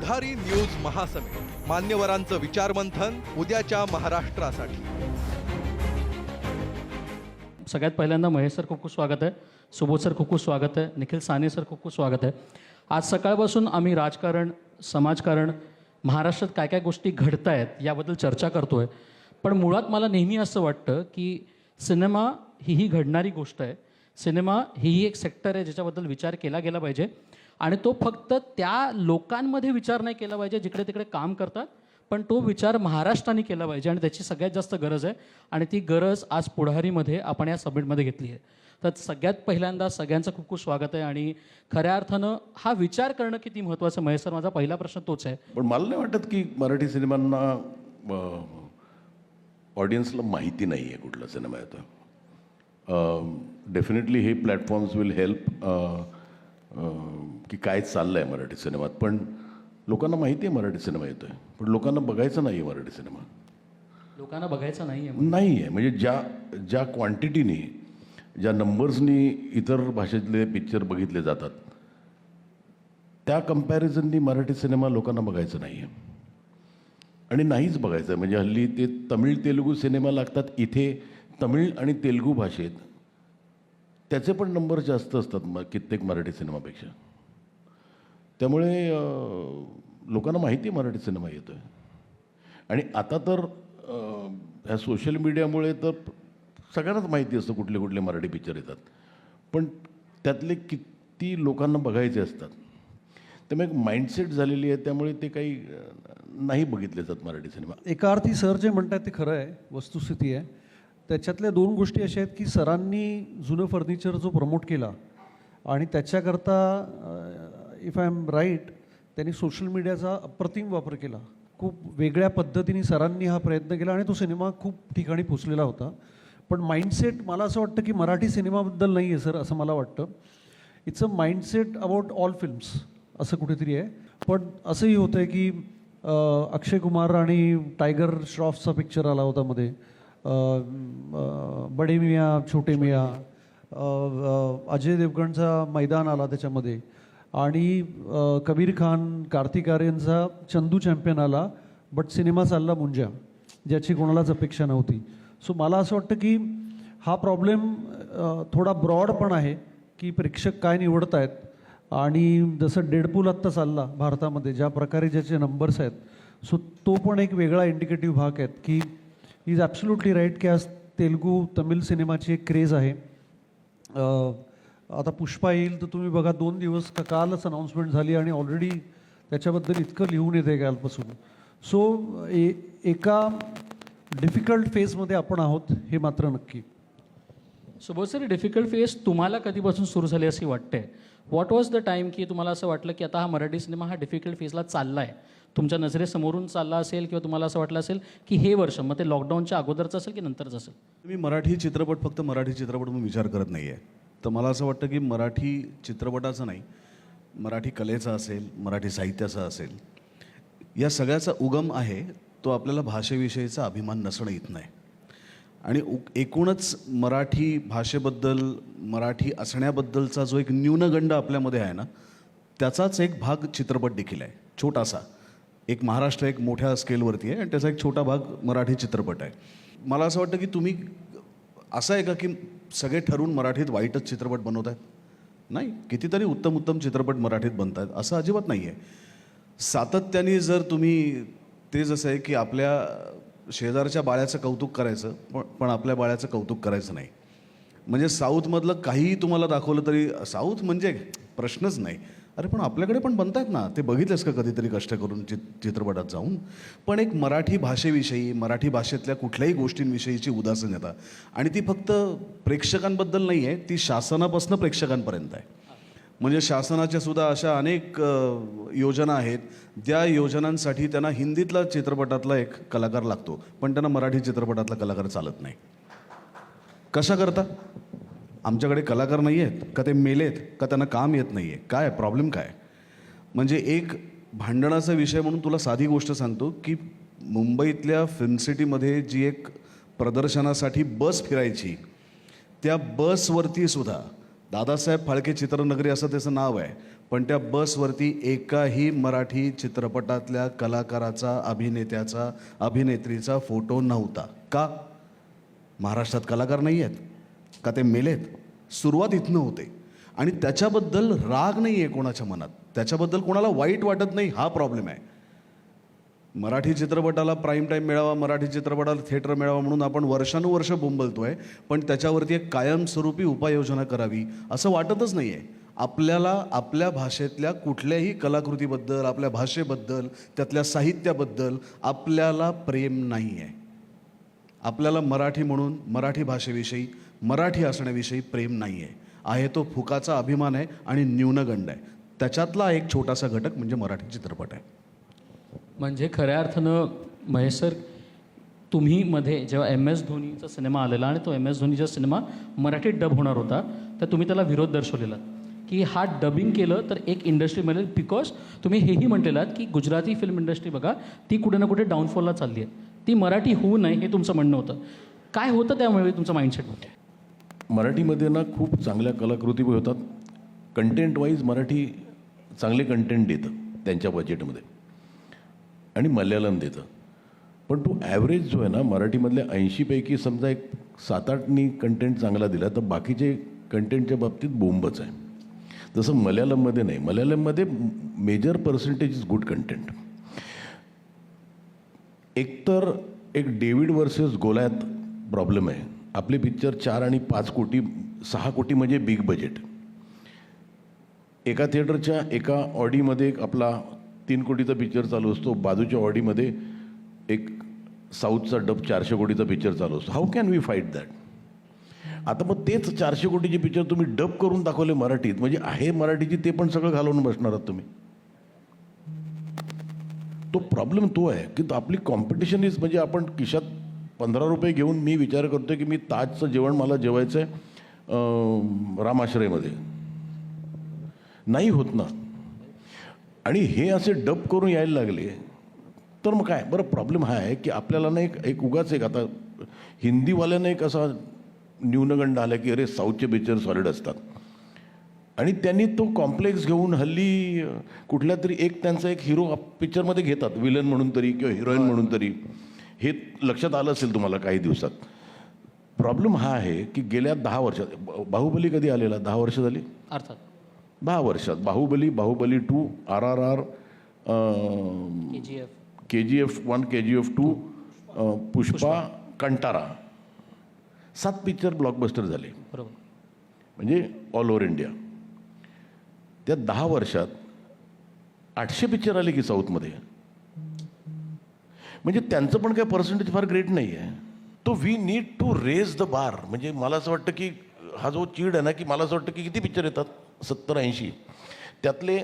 पुढारी news महासमिट मान्यवरांचं विचारमंथन उद्याच्या महाराष्ट्रासाठी. सगळ्यात पहिल्यांदा महेश सर खूप खूप स्वागत आहे. सुबोध सर खूप खूप स्वागत आहे. निखिल साने सर खूप खूप स्वागत आहे. आज सकाळपासून आम्ही राजकारण समाजकारण महाराष्ट्रात काय काय गोष्टी घडत आहेत याबद्दल चर्चा करतो आहे पण मुळात मला नेहमी असं वाटतं की सिनेमा ही ही घडणारी गोष्ट आहे. सिनेमा ही एक सेक्टर आहे ज्याच्याबद्दल विचार केला गेला पाहिजे. आणि तो फक्त त्या लोकांमध्ये विचार नाही केला पाहिजे जिकडे तिकडे काम करतात पण तो विचार महाराष्ट्राने केला पाहिजे आणि त्याची सगळ्यात जास्त गरज आहे. आणि ती गरज आज पुढारीमध्ये आपण या सबमिटमध्ये घेतली आहे. तर सगळ्यात पहिल्यांदा सगळ्यांचं खूप खूप स्वागत आहे आणि खऱ्या अर्थानं हा विचार करणं किती महत्त्वाचं? महेश सर माझा पहिला प्रश्न तोच आहे. पण मला नाही वाटत की मराठी सिनेमांना ऑडियन्सला माहिती नाही आहे कुठला सिनेमा येतो डेफिनेटली हे प्लॅटफॉर्म्स विल हेल्प की काय चाललं आहे मराठी सिनेमात? पण लोकांना माहिती आहे मराठी सिनेमा येतो आहे पण लोकांना बघायचं नाही आहे मराठी सिनेमा. लोकांना बघायचं नाही आहे नाही आहे म्हणजे ज्या ज्या क्वांटिटीनी ज्या नंबर्सनी इतर भाषेतले पिक्चर बघितले जातात त्या कम्पॅरिझननी मराठी सिनेमा लोकांना बघायचं नाही आहे आणि नाहीच बघायचं. आहे म्हणजे हल्ली ते तमिळ तेलुगू सिनेमा लागतात. इथे तमिळ आणि तेलुगू भाषेत त्याचे पण नंबर जास्त असतात म कित्येक मराठी सिनेमापेक्षा. त्यामुळे लोकांना माहिती आहे मराठी सिनेमा येतो आहे आणि आता तर ह्या सोशल मीडियामुळे तर सगळ्यांनाच माहिती असतं कुठले कुठले मराठी पिक्चर येतात. पण त्यातले किती लोकांना बघायचे असतात. त्यामुळे एक माइंडसेट झालेली आहे त्यामुळे ते काही नाही बघितले जात मराठी सिनेमा. एका अर्थी सर जे म्हणतात ते खरं आहे वस्तुस्थिती आहे. त्याच्यातल्या दोन गोष्टी अशा आहेत की सरांनी जुनं फर्निचर जो प्रमोट केला आणि त्याच्याकरता इफ आय एम राईट त्यांनी सोशल मीडियाचा अप्रतिम वापर केला. खूप वेगळ्या पद्धतीने सरांनी हा प्रयत्न केला आणि तो सिनेमा खूप ठिकाणी पोचलेला होता. पण माइंडसेट मला असं वाटतं की मराठी सिनेमाबद्दल नाही आहे सर असं मला वाटतं. It's a mindset about all films असं कुठेतरी आहे. पण असंही होतं आहे की अक्षय कुमार आणि टायगर श्रॉफचा पिक्चर आला होता मध्ये. बडे मिया छोटे मिया अजय देवगणचा मैदान आला त्याच्यामध्ये. आणि कबीर खान कार्तिक आर्यनचा चंदू चॅम्पियन आला बट सिनेमा चालला मुंजा ज्याची कोणालाच अपेक्षा नव्हती. सो मला असं वाटतं की हा प्रॉब्लेम थोडा ब्रॉड पण आहे की प्रेक्षक काय निवडत आहेत आणि जसं डेडपूल आत्ता चालला भारतामध्ये ज्या प्रकारे ज्याचे नंबर्स आहेत सो तो पण एक वेगळा इंडिकेटिव्ह भाग आहेत की इज ॲब्सोल्युटली राईट की आज तेलगू तमिळ सिनेमाची एक क्रेज आहे. आता पुष्पा येईल तर तुम्ही बघा दोन दिवस का कालच अनाऊन्समेंट झाली आणि ऑलरेडी त्याच्याबद्दल इतकं लिहून येते कालपासून. सो ए एका डिफिकल्ट फेजमध्ये आपण आहोत हे मात्र नक्की. सुबोध सर डिफिकल्ट फेस तुम्हाला कधीपासून सुरू झाली अशी वाटते व्हॉट वॉज द टाईम की तुम्हाला असं वाटलं की आता हा मराठी सिनेमा हा डिफिकल्ट फेजला चालला आहे तुमच्या नजरेसमोरून चालला असेल किंवा तुम्हाला असं वाटलं असेल की हे वर्ष मग ते लॉकडाऊनच्या अगोदरचं असेल की नंतरचं असेल? मी मराठी चित्रपट फक्त मराठी चित्रपट म्हणून विचार करत नाही आहे तर मला असं वाटतं की मराठी चित्रपटाचं नाही मराठी कलेचा असेल मराठी साहित्याचा असेल या सगळ्याचा उगम आहे तो आपल्याला भाषेविषयीचा अभिमान नसणं येत नाही. आणि एकूणच मराठी भाषेबद्दल मराठी असण्याबद्दलचा जो एक न्यूनगंड आपल्यामध्ये आहे ना त्याचाच एक भाग चित्रपट देखील आहे छोटासा. एक महाराष्ट्र एक मोठ्या स्केलवरती आहे आणि त्याचा एक छोटा भाग मराठी चित्रपट आहे. मला असं वाटतं की तुम्ही असं आहे का की सगळे ठरवून मराठीत वाईटच चित्रपट बनवत आहेत? नाही. कितीतरी उत्तम उत्तम चित्रपट मराठीत बनत आहेत असं अजिबात नाही आहे. सातत्याने जर तुम्ही ते जसं आहे की आपल्या शेजारच्या बाळ्याचं कौतुक करायचं पण पण आपल्या बाळ्याचं कौतुक करायचं नाही. म्हणजे साऊथमधलं काहीही तुम्हाला दाखवलं तरी साऊथ म्हणजे प्रश्नच नाही. अरे पण आपल्याकडे पण बनतायत ना. ते बघितलेस का कधीतरी कष्ट करून चित चित्रपटात जाऊन? पण एक मराठी भाषेविषयी मराठी भाषेतल्या कुठल्याही गोष्टींविषयीची उदासीनता. आणि ती फक्त प्रेक्षकांबद्दल नाही आहे ती शासनापासून प्रेक्षकांपर्यंत आहे. म्हणजे शासनाच्या सुद्धा अशा अनेक योजना आहेत. त्या योजनांसाठी त्यांना हिंदीतला चित्रपटातला एक कलाकार लागतो. पण त्यांना मराठी चित्रपटातला कलाकार चालत नाही. कशा करता आमच्याकडे कलाकार नाही आहेत का ते मेलेत का त्यांना काम येत नाही आहे? काय प्रॉब्लेम काय म्हणजे एक भांडणाचा विषय म्हणून तुला साधी गोष्ट सांगतो की मुंबईतल्या फिल्म सिटीमध्ये जी एक प्रदर्शनासाठी बस फिरायची त्या बसवरती सुद्धा दादासाहेब फाळके चित्रनगरी असं त्याचं नाव आहे पण त्या बसवरती एकाही मराठी चित्रपटातल्या कलाकाराचा अभिनेत्याचा अभिनेत्रीचा फोटो नव्हता. का? महाराष्ट्रात कलाकार नाही आहेत. का ते मेलेत. सुरुवात इथनं होते. आणि त्याच्याबद्दल राग नाही आहे कोणाच्या मनात. त्याच्याबद्दल कोणाला वाईट वाटत नाही हा प्रॉब्लेम आहे. मराठी चित्रपटाला प्राईम टाईम मिळावा मराठी चित्रपटाला थिएटर मिळावा म्हणून आपण वर्षानुवर्ष बोंबलतो आहे पण त्याच्यावरती एक कायमस्वरूपी उपाययोजना करावी असं वाटतच नाही आहे आपल्याला आपल्या भाषेतल्या कुठल्याही कलाकृतीबद्दल आपल्या भाषेबद्दल त्यातल्या साहित्याबद्दल आपल्याला प्रेम नाही आहे आपल्याला मराठी म्हणून मराठी भाषेविषयी मराठी असण्याविषयी प्रेम नाही आहे आहे तो फुकाचा अभिमान आहे आणि न्यूनगंड आहे. त्याच्यातला एक छोटासा घटक म्हणजे मराठी चित्रपट आहे. म्हणजे खऱ्या अर्थानं महेश सर तुम्ही मध्ये जेव्हा एम एस धोनीचा सिनेमा आलेला आणि तो एम एस धोनीचा सिनेमा मराठीत डब होणार होता तर तुम्ही त्याला विरोध दर्शवलेला. की हा डबिंग केलं तर एक इंडस्ट्री मिळेल बिकॉज तुम्ही हेही म्हटलेलात की गुजराती फिल्म इंडस्ट्री बघा ती कुठे ना कुठे डाऊनफॉलला चालली आहे ती मराठी होऊ नये हे तुमचं म्हणणं होतं. काय होतं त्यामुळे तुमचं माइंडसेट मराठीमध्ये ना खूप चांगल्या कलाकृती होतात. कंटेंट वाईज मराठी चांगले कंटेंट देतं त्यांच्या बजेटमध्ये आणि मल्याळम देतं. पण तो ॲव्हरेज जो आहे ना मराठीमधल्या ऐंशीपैकी समजा एक सात आठनी कंटेंट चांगला दिला तर बाकीचे कंटेंटच्या बाबतीत बोंबच आहे. जसं मल्याळममध्ये नाही मल्याळममध्ये major percentage is good content एकतर एक डेव्हिड वर्सेस गोलायत प्रॉब्लेम आहे. आपले पिक्चर चार आणि पाच कोटी सहा कोटी म्हणजे बिग बजेट एका थिएटरच्या एका ऑडीमध्ये एक आपला तीन कोटीचा पिक्चर चालू असतो. बाजूच्या ऑडीमध्ये एक साऊथचा डब चारशे कोटीचा पिक्चर चालू असतो. How can we fight that आता मग तेच चारशे कोटीचे पिक्चर तुम्ही डब करून दाखवले मराठीत. म्हणजे आहे मराठीची ते पण सगळं घालवून बसणार आहात तुम्ही. तो प्रॉब्लेम तो आहे की तो आपली कॉम्पिटिशन इज म्हणजे आपण किशात पंधरा रुपये घेऊन मी विचार करतो की मी ताजचं जेवण मला जेवायचं आहे रामाश्रयमध्ये. नाही होत ना. आणि हे असे डब करून यायला लागले तर मग काय? बरं प्रॉब्लेम हा आहे की आपल्याला ना एक एक उगाच एक आता हिंदीवाल्यानं एक असा न्यूनगंड आला की अरे साऊथचे पिक्चर सॉलिड असतात. आणि त्यांनी तो कॉम्प्लेक्स घेऊन हल्ली कुठल्या तरी एक त्यांचा एक हिरो पिक्चरमध्ये घेतात विलन म्हणून तरी किंवा हिरोईन म्हणून तरी. हे लक्षात आलं असेल तुम्हाला काही दिवसात? प्रॉब्लेम हा आहे की गेल्या दहा वर्षात बाहुबली कधी आलेला? दहा वर्ष झाली? अर्थात. दहा वर्षात. Baahubali Baahubali two R R R K G F K G F one K G F two Pushpa. Kantara. सात पिक्चर ब्लॉकबस्टर झाले. बरोबर. म्हणजे ऑल ओव्हर इंडिया त्या दहा वर्षात आठशे पिक्चर आले की साऊथमध्ये म्हणजे त्यांचं पण काय पर्सेंटेज फार ग्रेट नाही आहे तो we need to raise the bar म्हणजे मला असं वाटतं की हा जो चीड आहे ना की मला असं वाटतं की किती पिक्चर येतात? सत्तर ऐंशी. त्यातले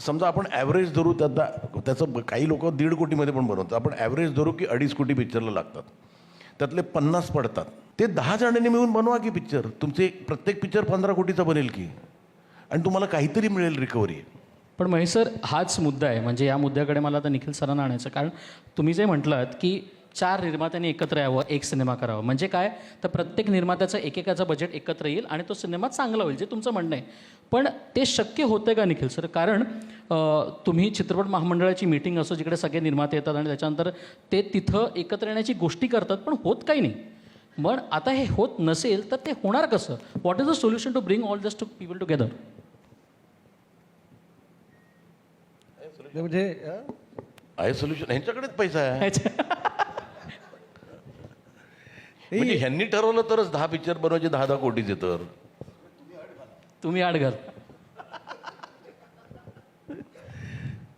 समजा आपण ॲव्हरेज धरू त्याचा त्याचं काही लोक दीड कोटीमध्ये पण बनवतात. आपण ॲव्हरेज धरू की अडीच कोटी पिक्चरला लागतात. त्यातले पन्नास पडतात. ते दहा जणांनी मिळून बनवा की पिक्चर तुमचे प्रत्येक पिक्चर पंधरा कोटीचा बनेल की. आणि तुम्हाला काहीतरी मिळेल रिकव्हरी पण महेश सर हाच मुद्दा आहे. म्हणजे या मुद्द्याकडे मला आता निखिल सरांना आणायचं कारण तुम्ही जे म्हटलात की चार निर्मात्यांनी एकत्र यावं एक सिनेमा करावा. म्हणजे काय? तर प्रत्येक निर्मात्याचं एकेकाचं बजेट एकत्र येईल आणि तो सिनेमा चांगला होईल जे तुमचं म्हणणं आहे. पण ते शक्य होतं का निखिल सर? कारण तुम्ही चित्रपट महामंडळाची मीटिंग असो जिकडे सगळे निर्माते येतात आणि त्याच्यानंतर ते तिथं एकत्र येण्याची गोष्टी करतात पण होत काही नाही. पण आता हे होत नसेल तर ते होणार कसं? What is the solution to bring all this to people together म्हणजे आहे सोल्युशन ह्यांच्याकडेच पैसा आहे. म्हणजे ह्यांनी ठरवलं तरच दहा पिक्चर बनवायचे दहा दहा कोटीचे तर. तुम्ही आड घाल.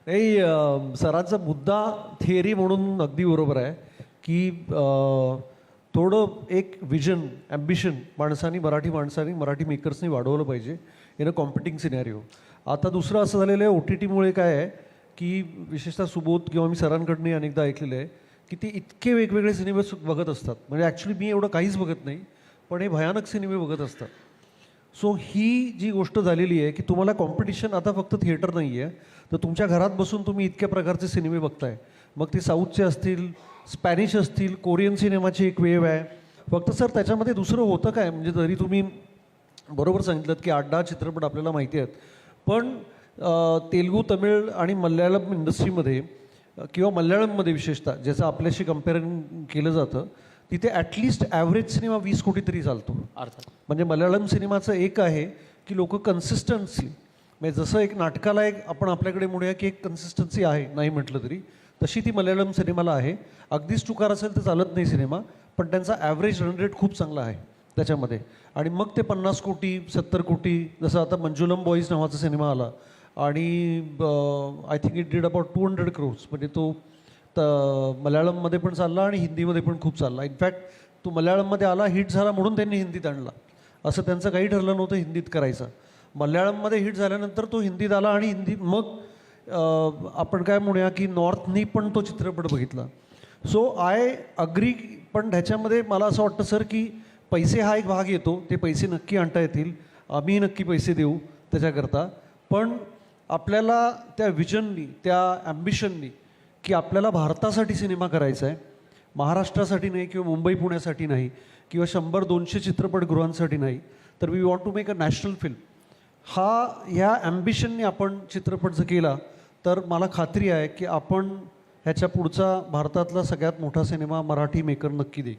नाही अं, सरांचा मुद्दा थिअरी म्हणून अगदी बरोबर आहे की अं, थोडं एक विजन ॲम्बिशन माणसांनी मराठी माणसांनी मराठी मेकर्सनी वाढवलं पाहिजे इन अ कॉम्पिटिंग सिनॅरिओ आता दुसरं असं झालेलं आहे ओ टी टीमुळे काय आहे की विशेषतः सुबोध किंवा मी सरांकडनंही अनेकदा ऐकलेलं आहे की ते इतके वेगवेगळे सिनेमे बघत असतात. म्हणजे ॲक्च्युली मी एवढं काहीच बघत नाही पण हे भयानक सिनेमे बघत असतात. सो ही जी गोष्ट झालेली आहे की तुम्हाला कॉम्पिटिशन आता फक्त थिएटर नाही आहे तर तुमच्या घरात बसून तुम्ही इतक्या प्रकारचे सिनेमे बघताय. मग ते साऊथचे असतील स्पॅनिश असतील कोरियन सिनेमाची एक वेव आहे. फक्त सर त्याच्यामध्ये दुसरं होतं काय? म्हणजे जरी तुम्ही बरोबर सांगितलं की आठ दहा चित्रपट आपल्याला माहिती आहेत. पण तेलुगू तमिळ आणि मल्याळम इंडस्ट्रीमध्ये किंवा मल्याळममध्ये विशेषतः ज्याचं आपल्याशी कंपॅरिझन केलं जातं तिथे ॲटलिस्ट ॲव्हरेज सिनेमा वीस कोटी तरी चालतो. अर्थात. म्हणजे मल्याळम सिनेमाचं एक आहे की लोक कन्सिस्टन्सी म्हणजे जसं एक नाटकाला एक आपण आपल्याकडे म्हणूया की एक कन्सिस्टन्सी आहे नाही म्हटलं तरी तशी ती मल्याळम सिनेमाला आहे. अगदीच चुकार असेल तर चालत नाही सिनेमा पण त्यांचा ॲव्हरेज रन रेट खूप चांगला आहे त्याच्यामध्ये. आणि मग ते पन्नास कोटी सत्तर कोटी जसं आता मंजुलम बॉईज नावाचा सिनेमा आला आणि I think it did about two hundred crores म्हणजे तो त मल्याळममध्ये पण चालला आणि हिंदीमध्ये पण खूप चालला. इनफॅक्ट तो मल्याळममध्ये आला हिट झाला म्हणून त्यांनी हिंदीत आणला. असं त्यांचं काही ठरलं नव्हतं हिंदीत करायचं. मल्याळममध्ये हिट झाल्यानंतर तो हिंदीत आला आणि हिंदीत मग आपण काय म्हणूया की नॉर्थनी पण तो चित्रपट बघितला. सो आय अग्री पण ह्याच्यामध्ये मला असं वाटतं सर की पैसे हा एक भाग येतो. ते पैसे नक्की आणता येतील. आम्ही नक्की पैसे देऊ त्याच्याकरता. पण आपल्याला त्या विजननी त्या ॲम्बिशननी की आपल्याला भारतासाठी सिनेमा करायचा आहे महाराष्ट्रासाठी नाही किंवा मुंबई पुण्यासाठी नाही किंवा शंभर दोनशे चित्रपटगृहांसाठी नाही तर we want to make a national film हा ह्या ॲम्बिशनने आपण चित्रपट जर केला तर मला खात्री आहे की आपण ह्याच्या पुढचा भारतातला सगळ्यात मोठा सिनेमा मराठी मेकर नक्की देईल.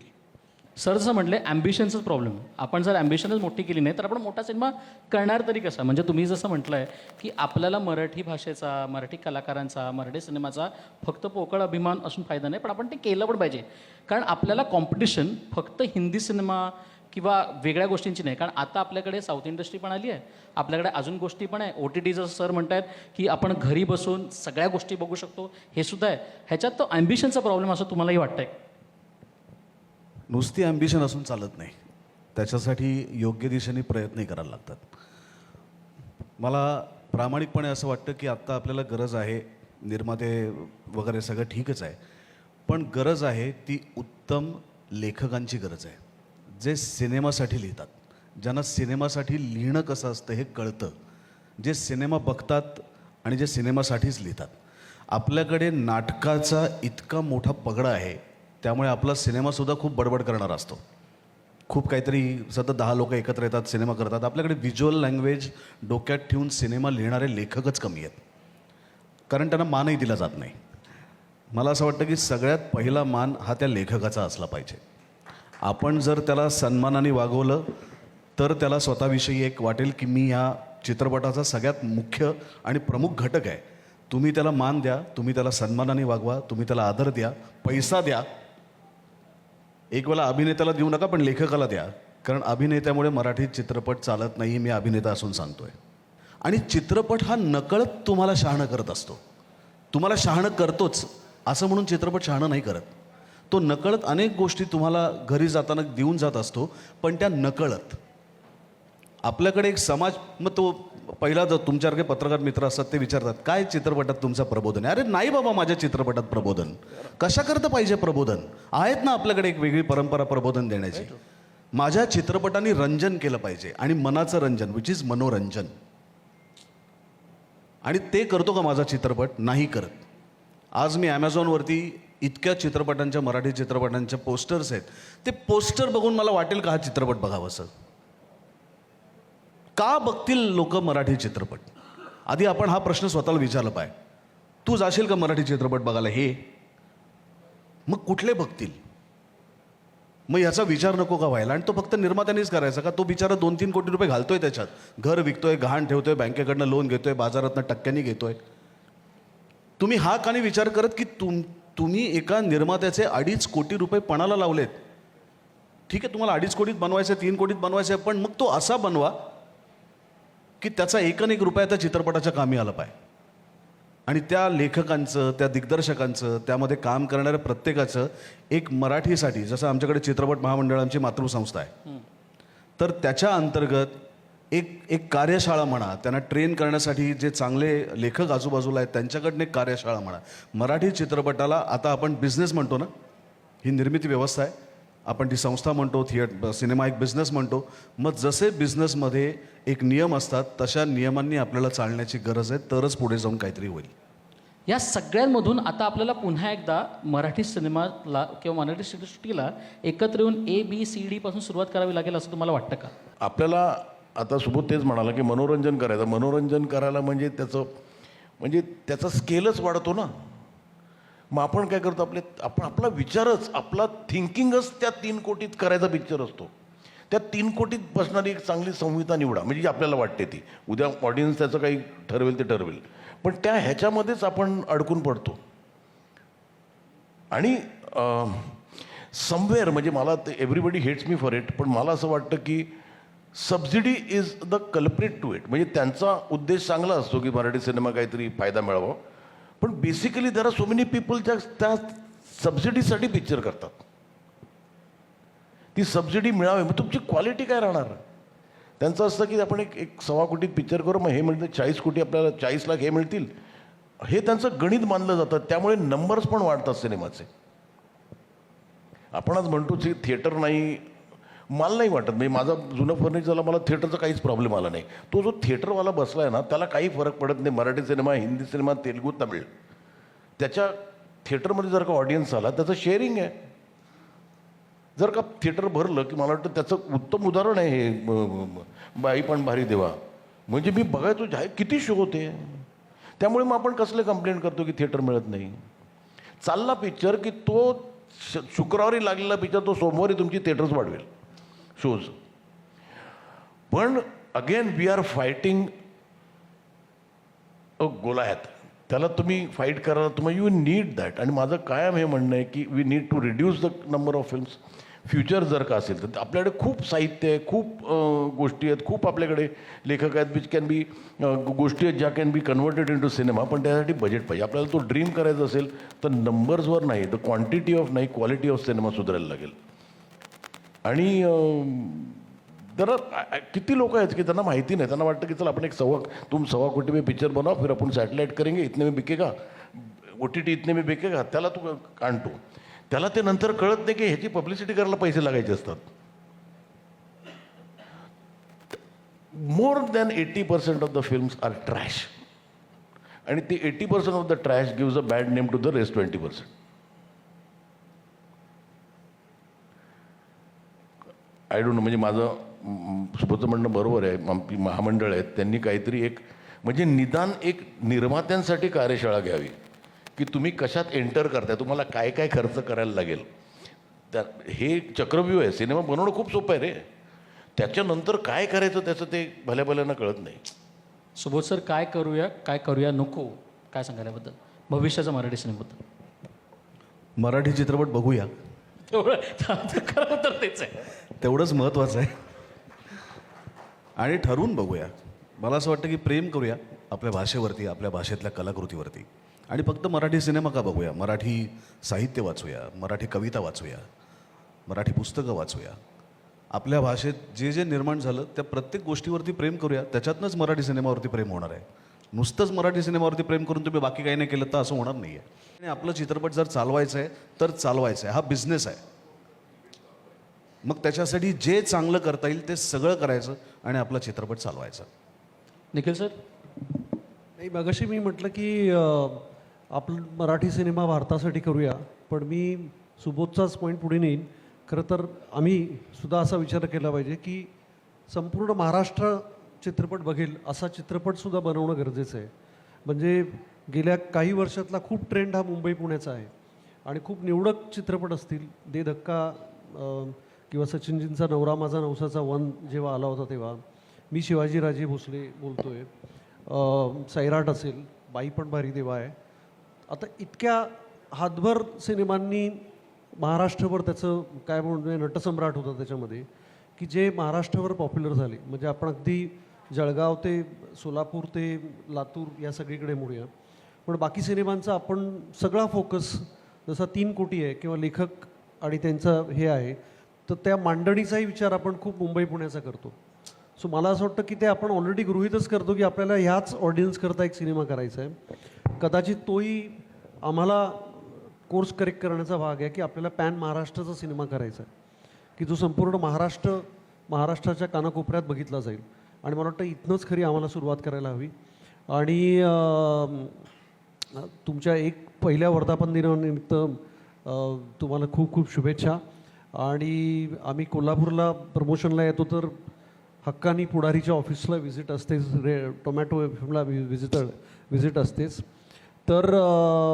सर जसं म्हटले ॲम्बिशनचाच प्रॉब्लेम आपण जर ॲम्बिशनच मोठी केली नाही तर आपण मोठा सिनेमा करणार तरी कसा? म्हणजे तुम्ही जसं म्हटलं आहे की आपल्याला मराठी भाषेचा मराठी कलाकारांचा मराठी सिनेमाचा फक्त पोकळ अभिमान असून फायदा नाही पण आपण ते केलं पण पाहिजे. कारण आपल्याला कॉम्पिटिशन फक्त हिंदी सिनेमा किंवा वेगळ्या गोष्टींची नाही. कारण आता आपल्याकडे साऊथ इंडस्ट्री पण आली आहे. आपल्याकडे अजून गोष्टी पण आहे ओ टी टी जसं सर म्हणतात की आपण घरी बसून सगळ्या गोष्टी बघू शकतो. हे सुद्धा आहे. ह्याच्यात तो ॲम्बिशनचा प्रॉब्लेम असं तुम्हालाही वाटतंय. नुसती ॲम्बिशन असून चालत नाही. त्याच्यासाठी योग्य दिशेने प्रयत्नही करायला लागतात. मला प्रामाणिकपणे असं वाटतं की आत्ता आपल्याला गरज आहे निर्माते वगैरे सगळं ठीकच आहे. पण गरज आहे ती उत्तम लेखकांची गरज आहे. जे सिनेमासाठी लिहितात ज्यांना सिनेमासाठी लिहिणं कसं असतं हे कळतं. जे सिनेमा बघतात आणि जे सिनेमासाठीच लिहितात. आपल्याकडे नाटकाचा इतका मोठा पगडा आहे त्यामुळे आपला सिनेमासुद्धा खूप बडबड करणारा असतो. खूप काहीतरी सतत दहा लोक एकत्र येतात सिनेमा करतात. आपल्याकडे व्हिज्युअल लँग्वेज डोक्यात ठेवून सिनेमा लिहिणारे लेखकच कमी आहेत. कारण त्यांना मानही दिला जात नाही. मला असं वाटतं की सगळ्यात पहिला मान हा त्या लेखकाचा असला पाहिजे. आपण जर त्याला सन्मानाने वागवलं तर त्याला स्वतःविषयी एक वाटेल की मी ह्या चित्रपटाचा सगळ्यात मुख्य आणि प्रमुख घटक आहे. तुम्ही त्याला मान द्या तुम्ही त्याला सन्मानाने वागवा तुम्ही त्याला आदर द्या पैसा द्या एक वेळा अभिनेत्याला देऊ नका पण लेखकाला द्या. कारण अभिनेत्यामुळे मराठी चित्रपट चालत नाही मी अभिनेता असून सांगतोय. आणि चित्रपट हा नकळत तुम्हाला शहाणं करत असतो. तुम्हाला शहाणं करतोच. असं म्हणून चित्रपट शहाणं नाही करत. तो नकळत अनेक गोष्टी तुम्हाला घरी जाताना देऊन जात असतो पण त्या नकळत. आपल्याकडे एक समाज मग तो पहिला जो तुमच्यासारखे पत्रकार मित्र असतात ते विचारतात काय चित्रपटात तुमचं प्रबोधन आहे? अरे नाही बाबा माझ्या चित्रपटात प्रबोधन. कशा करता पाहिजे प्रबोधन? आहेत ना आपल्याकडे एक वेगळी परंपरा प्रबोधन देण्याची. माझ्या चित्रपटाने रंजन केलं पाहिजे आणि मनाचं रंजन विच इज मनोरंजन. आणि ते करतो का माझा चित्रपट? नाही करत. आज मी ॲमेझॉनवरती इतक्या चित्रपटांच्या मराठी चित्रपटांच्या पोस्टर्स आहेत. ते पोस्टर बघून मला वाटेल का हा चित्रपट बघावं असं? का बघतील लोक मराठी चित्रपट? आधी आपण हा प्रश्न स्वतःला विचारला पाय. तू जाशील का मराठी चित्रपट बघायला? हे. मग कुठले बघतील? मग याचा विचार नको का व्हायला? आणि तो फक्त निर्मात्यानेच करायचा का? तो बिचारा दोन तीन कोटी रुपये घालतोय त्याच्यात. घर विकतोय गहाण ठेवतोय बँकेकडनं लोन घेतोय बाजारातनं टक्क्यांनी घेतोय. तुम्ही हा का विचार करत की तुम तुम्ही एका निर्मात्याचे अडीच कोटी रुपये पणाला लावलेत? ठीक आहे तुम्हाला अडीच कोटीत बनवायचं आहे तीन कोटीत बनवायचं आहे पण मग तो असा बनवा की त्याचा एकन एक रुपया त्या चित्रपटाच्या कामी आला पाहिजे आणि त्या लेखकांचं त्या दिग्दर्शकांचं त्यामध्ये काम करणाऱ्या प्रत्येकाचं एक मराठीसाठी जसं आमच्याकडे चित्रपट महामंडळांची मातृसंस्था आहे. तर त्याच्या अंतर्गत एक एक कार्यशाळा म्हणा त्यांना ट्रेन करण्यासाठी जे चांगले लेखक आजूबाजूला आहेत त्यांच्याकडनं एक कार्यशाळा म्हणा. मराठी चित्रपटाला आता आपण बिझनेस म्हणतो ना? ही निर्मिती व्यवस्था आहे. आपण ती संस्था म्हणतो थिएट सिनेमा एक बिझनेस म्हणतो. मग जसे बिझनेसमध्ये एक नियम असतात तशा नियमांनी आपल्याला चालण्याची गरज आहे तरच पुढे जाऊन काहीतरी होईल. या सगळ्यांमधून आता आपल्याला पुन्हा एकदा मराठी सिनेमाला किंवा मराठी सृष्टीला एकत्र येऊन ए बी सी डी पासून सुरुवात करावी लागेल असं तुम्हाला वाटतं का? आपल्याला आता सुबोध तेच म्हणाला की मनोरंजन करायचं. मनोरंजन करायला म्हणजे त्याचं म्हणजे त्याचा स्केलच वाढतो ना. मग आपण काय करतो आपले आपण आपला विचारच आपला थिंकिंगच त्या तीन कोटीत करायचा पिक्चर असतो. त्या तीन कोटीत बसणारी एक चांगली संहिता निवडा म्हणजे जी आपल्याला वाटते ती. उद्या ऑडियन्स त्याचं काही ठरवेल ते ठरवेल. पण त्या ह्याच्यामध्येच आपण अडकून पडतो. आणि समवेअर म्हणजे मला ते everybody hates me for it पण मला असं वाटतं की subsidy is the culprit to it म्हणजे त्यांचा उद्देश चांगला असतो की मराठी सिनेमा काहीतरी फायदा मिळावा. पण basically there are so many people ज्या त्या सबसिडीसाठी पिक्चर करतात. ती सबसिडी मिळावी मग तुमची क्वालिटी काय राहणार? त्यांचं असतं की आपण एक एक सव्वा कोटीत पिक्चर करू मग हे मिळतं चाळीस कोटी आपल्याला चाळीस लाख हे मिळतील. हे त्यांचं गणित मानलं जातं त्यामुळे नंबर्स पण वाढतात सिनेमाचे. आपण आज म्हणतो की थिएटर नाही मला नाही वाटत. म्हणजे माझा जुनं फर्निचरला मला थिएटरचा काहीच प्रॉब्लेम आला नाही. तो जो थिएटरवाला बसला आहे ना त्याला काही फरक पडत नाही. Marathi cinema Hindi cinema Telugu Tamil. त्याच्या थिएटरमध्ये जर का ऑडियन्स आला त्याचं शेअरिंग आहे. जर का थिएटर भरलं की मला वाटतं त्याचं उत्तम उदाहरण आहे हे बाई पण भारी देवा. म्हणजे मी बघायचो जाय किती शो होते. त्यामुळे मग आपण कसले कंप्लेंट करतो की थिएटर मिळत नाही? चालला पिक्चर की तो श- शुक्रवारी लागलेला पिक्चर तो सोमवारी तुमची थिएटर्स वाढवेल. शोज पण again we are fighting a Goliath त्याला तुम्ही फाईट करायला तुम्ही यू नीड दॅट आणि माझं कायम हे म्हणणं आहे की we need to reduce the number of films future जर का असेल तर आपल्याकडे खूप साहित्य आहे खूप गोष्टी आहेत खूप आपल्याकडे लेखक आहेत विच कॅन बी गोष्टी आहेत ज्या can be converted into cinema पण त्यासाठी बजेट पाहिजे. आपल्याला तो ड्रीम करायचा असेल तर नंबर्सवर नाही द क्वांटिटी ऑफ नाही क्वालिटी ऑफ सिनेमा सुधारायला लागेल. आणि अं, जरा किती लोक आहेत की त्यांना माहिती नाही. त्यांना वाटतं की चल आपण एक सव्वा तुम सव्वा कोटी में पिक्चर बनाओ फिर आपण सॅटेलाईट करेंगे इतने में बिकेगा. ओ टी टी इतने में बिकेगा त्याला तू आणतो. त्याला ते नंतर कळत नाही की ह्याची पब्लिसिटी करायला पैसे लागायचे असतात. More than eighty percent of the films are trash. आणि ते eighty percent of the trash gives a bad name to the rest twenty percent. I don't know म्हणजे माझं सुबोधचं म्हणणं बरोबर आहे. आमची महामंडळ आहेत त्यांनी काहीतरी एक म्हणजे निदान एक निर्मात्यांसाठी कार्यशाळा घ्यावी. की तुम्ही कशात एंटर करताय तुम्हाला काय काय खर्च करायला लागेल. त्या हे चक्रव्यूह आहे सिनेमा बनवणं खूप सोपं आहे रे. त्याच्यानंतर काय करायचं त्याचं ते भल्या भल्यानं कळत नाही. सुबोध सर काय करूया काय करूया नको काय सांगायला याबद्दल भविष्याचा मराठी सिनेमाबद्दल मराठी चित्रपट बघूया. तेवढं खरं तर तेच आहे. तेवढंच महत्त्वाचं आहे. आणि ठरवून बघूया. मला असं वाटतं की प्रेम करूया आपल्या भाषेवरती आपल्या भाषेतल्या कलाकृतीवरती. आणि फक्त मराठी सिनेमा का बघूया? मराठी साहित्य वाचूया मराठी कविता वाचूया मराठी पुस्तकं वाचूया. आपल्या भाषेत जे जे निर्माण झालं त्या प्रत्येक गोष्टीवरती प्रेम करूया. त्याच्यातनंच मराठी सिनेमावरती प्रेम होणार आहे. नुसतंच मराठी सिनेमावरती प्रेम करून तुम्ही बाकी काही नाही केलं तर असं होणार नाही आहे आणि आपलं चित्रपट जर चालवायचं आहे तर चालवायचं आहे हा बिझनेस आहे. मग त्याच्यासाठी जे चांगलं करता येईल ते सगळं करायचं आणि आपला चित्रपट चालवायचा. निखिल सर? नाही मगाशी मी म्हटलं की अं, आपलं मराठी सिनेमा भारतासाठी करूया पण मी सुबोधचाच पॉईंट पुढे नेईन. खरं तर आम्ही सुद्धा असा विचार केला पाहिजे की संपूर्ण महाराष्ट्र चित्रपट बघेल असा चित्रपटसुद्धा बनवणं गरजेचं आहे. म्हणजे गेल्या काही वर्षातला खूप ट्रेंड हा मुंबई पुण्याचा आहे. आणि खूप निवडक चित्रपट असतील दे धक्का किंवा सचिनजींचा नवरा माझा नवसाचा वन जेव्हा आला होता तेव्हा मी शिवाजीराजे भोसले बोलतो आहे सैराट असेल बाई पण भारी देवा आहे. आता इतक्या हातभर सिनेमांनी महाराष्ट्रभर त्याचं काय म्हणून नटसम्राट होतं त्याच्यामध्ये की जे महाराष्ट्रभर पॉप्युलर झाले. म्हणजे आपण अगदी जळगाव ते सोलापूर ते लातूर या सगळीकडे म्हणूया पण बाकी सिनेमांचा आपण सगळा फोकस जसा तीन कोटी आहे किंवा लेखक आणि त्यांचं हे आहे तर त्या मांडणीचाही विचार आपण खूप मुंबई पुण्याचा करतो. सो मला असं वाटतं की ते आपण ऑलरेडी गृहितच करतो की आपल्याला ह्याच ऑडियन्स करता एक सिनेमा करायचा आहे. कदाचित तोही आम्हाला कोर्स करेक्ट करण्याचा भाग आहे की आपल्याला पॅन महाराष्ट्राचा सिनेमा करायचा आहे. की जो संपूर्ण महाराष्ट्र महाराष्ट्राच्या कानाकोपऱ्यात बघितला जाईल. आणि मला वाटतं इथनंच खरी आम्हाला सुरुवात करायला हवी. आणि तुमच्या एक पहिल्या वर्धापन दिनानिमित्त तुम्हाला खूप खूप शुभेच्छा. आणि आम्ही कोल्हापूरला प्रमोशनला येतो तर हक्कानी पुढारीच्या ऑफिसला व्हिजिट असतेच. रे टोमॅटो फिल्मला व्हिजिट व्हिजिट असतेच. तर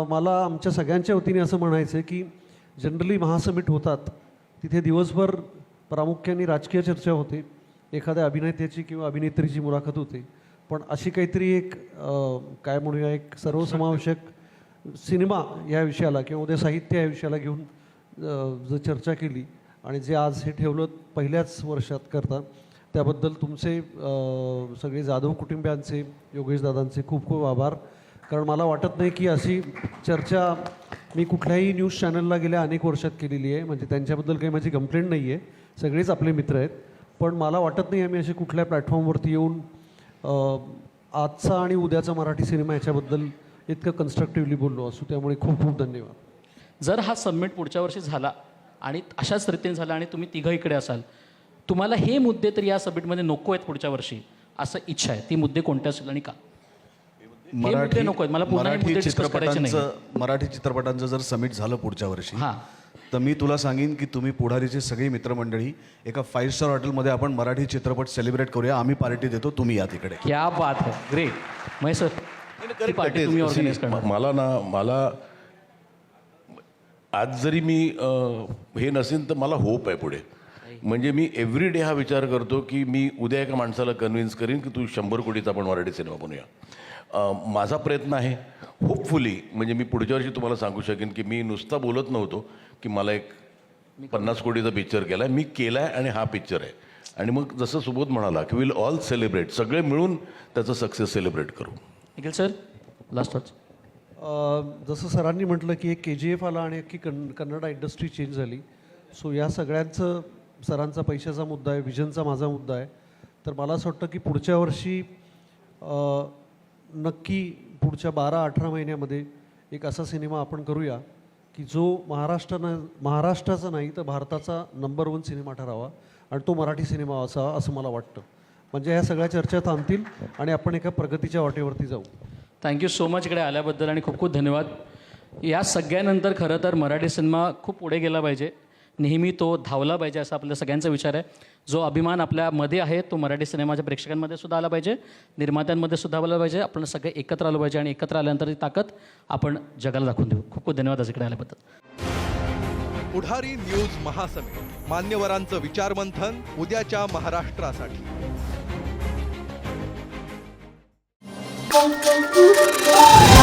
मला आमच्या सगळ्यांच्या वतीने असं म्हणायचं आहे की जनरली महासमिट होतात. तिथे दिवसभर प्रामुख्याने राजकीय चर्चा होते. एखाद्या अभिनेत्याची किंवा अभिनेत्रीची मुलाखत होते. पण अशी काहीतरी एक काय म्हणूया एक सर्वसमावेशक सिनेमा या विषयाला किंवा उद्या साहित्य या विषयाला घेऊन जो जर चर्चा केली आणि जे आज हे ठेवलं पहिल्याच वर्षात करता त्याबद्दल तुमचे सगळे जाधव कुटुंबियांचे योगेश दादांचे खूप खूप आभार. कारण मला वाटत नाही की अशी चर्चा मी कुठल्याही न्यूज चॅनलला गेल्या अनेक वर्षात केलेली आहे. म्हणजे त्यांच्याबद्दल काही माझी कंप्लेंट नाही आहे. सगळेच आपले मित्र आहेत. पण मला वाटत नाही आम्ही असे कुठल्या प्लॅटफॉर्मवरती येऊन आजचा आणि उद्याचा मराठी सिनेमा याच्याबद्दल इतकं कन्स्ट्रक्टिव्हली बोललो असू. त्यामुळे खूप खूप धन्यवाद. जर हा सबमिट पुढच्या वर्षी झाला आणि अशाच रीतीने झाला आणि तुम्ही तिघं इकडे असाल तुम्हाला हे मुद्दे तर या सबमिटमध्ये नको आहेत पुढच्या वर्षी असं इच्छा आहे. ती मुद्दे कोणते असेल आणि का? मुद्दे नको आहेत. मला पुन्हा हे मराठी. चित्रपटांचं मराठी चित्रपटांचं जर समिट झालं पुढच्या वर्षी हां. तर मी तुला सांगेन की तुम्ही पुढारीची सगळी मित्रमंडळी एका फाईव्ह स्टार हॉटेलमध्ये आपण मराठी चित्रपट सेलिब्रेट करूया. आम्ही पार्टी देतो तुम्ही या तिकडे. क्या बात आहे ग्रेट महेश सर पार्टी तुम्ही ऑर्गनाईज मला ना मला आज जरी मी हे नसेल तर मला होप आहे पुढे. म्हणजे मी एव्हरी डे हा विचार करतो की मी उद्या एका माणसाला कन्व्हिन्स करीन की तू शंभर कोटीचा आपण मराठी सिनेमा बनवूया अ, माझा प्रयत्न आहे. होपफुली म्हणजे मी पुढच्या वर्षी तुम्हाला सांगू शकेन की मी नुसता बोलत नव्हतो की मला एक पन्नास कोटीचा पिक्चर केला आहे मी केला आहे आणि हा पिक्चर आहे. आणि मग जसं सुबोध म्हणाला की विल ऑल सेलिब्रेट सगळे मिळून त्याचं सक्सेस सेलिब्रेट करू. निखिल सर लास्ट अ, जसं सरांनी म्हटलं की एक के जी एफ आला आणि अख्खी कन कन्नडा इंडस्ट्री चेंज झाली. सो या सगळ्यांचं सरांचा पैशाचा मुद्दा आहे विजनचा माझा मुद्दा आहे. तर मला असं वाटतं की पुढच्या वर्षी नक्की पुढच्या बारा अठरा महिन्यामध्ये एक असा सिनेमा आपण करूया की जो महाराष्ट्रानं महाराष्ट्राचा नाही तर भारताचा नंबर वन सिनेमा ठरावा आणि तो मराठी सिनेमा असावा असं मला वाटतं. म्हणजे ह्या सगळ्या चर्चा थांबतील आणि आपण एका प्रगतीच्या वाटेवरती जाऊ. थँक्यू सो मच इकडे आल्याबद्दल आणि खूप खूप धन्यवाद. या सगळ्यानंतर खरं तर मराठी सिनेमा खूप पुढे गेला पाहिजे. नेहमी तो धावला पाहिजे असा आपल्या सगळ्यांचा विचार आहे. जो अभिमान आपल्यामध्ये आहे तो मराठी सिनेमाच्या प्रेक्षकांमध्ये सुद्धा आला पाहिजे. निर्मात्यांमध्ये सुद्धा आला पाहिजे. आपण सगळे एकत्र आलो पाहिजे आणि एकत्र आल्यानंतर ती ताकद आपण जगाला दाखवून देऊ. खूप खूप धन्यवाद आज इकडे आल्याबद्दल. पुढारी न्यूज महासमिट मान्यवरांचं विचारमंथन उद्याच्या महाराष्ट्रासाठी. Oh, oh, oh, oh,